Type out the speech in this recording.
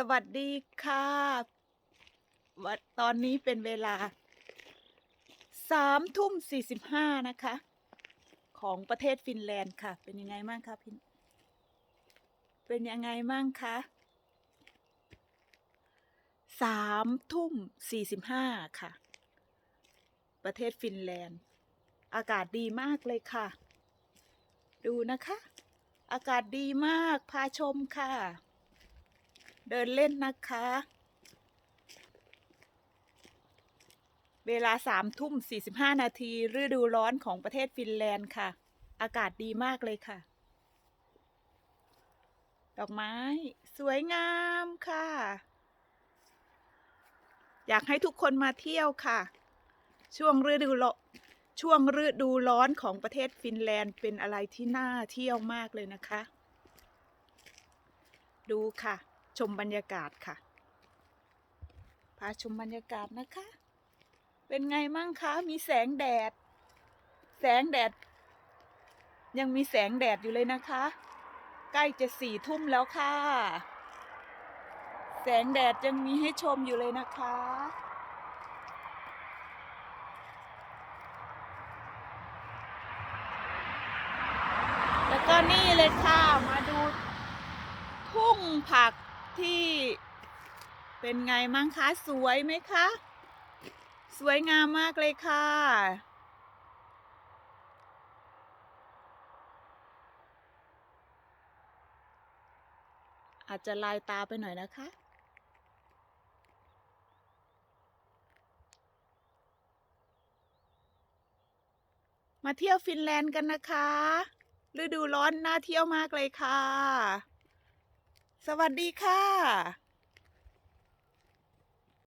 สวัสดีค่ะ วัดตอนนี้เป็นเวลาสามทุ่มสี่สิบห้านะคะ ของประเทศฟินแลนด์ค่ะ เป็นยังไงบ้างคะพี่เป็นยังไงบ้างคะสามทุ่มสี่สิบห้าค่ะ ประเทศฟินแลนด์ อากาศดีมากเลยค่ะ ดูนะคะ อากาศดีมาก พาชมค่ะ เดินเล่นนะคะ เวลาสามทุ่มสี่สิบห้านาทีฤดูร้อนของประเทศฟินแลนด์ค่ะ อากาศดีมากเลยค่ะ ดอกไม้ สวยงามค่ะ อยากให้ทุกคนมาเที่ยวค่ะ ช่วงฤดูร้อนช่วงฤดูร้อนของประเทศฟินแลนด์เป็นอะไรที่น่าเที่ยวมากเลยนะคะ ดูค่ะ ชมบรรยากาศค่ะ พาชมบรรยากาศนะคะ เป็นไงมั่งคะ มีแสงแดด แสงแดด ยังมีแสงแดดอยู่เลยนะคะ ใกล้จะสี่ทุ่มแล้วค่ะ แสงแดดยังมีให้ชมอยู่เลยนะคะแล้วก็นี่เลยค่ะ มาดูทุ่งผัก ที่เป็นไงมั่งคะสวยไหมคะ สวยงามมากเลยค่ะ อาจจะลายตาไปหน่อยนะคะมาเที่ยวฟินแลนด์กันนะคะ ฤดูร้อนน่าเที่ยวมากเลยค่ะ สวัสดีค่ะ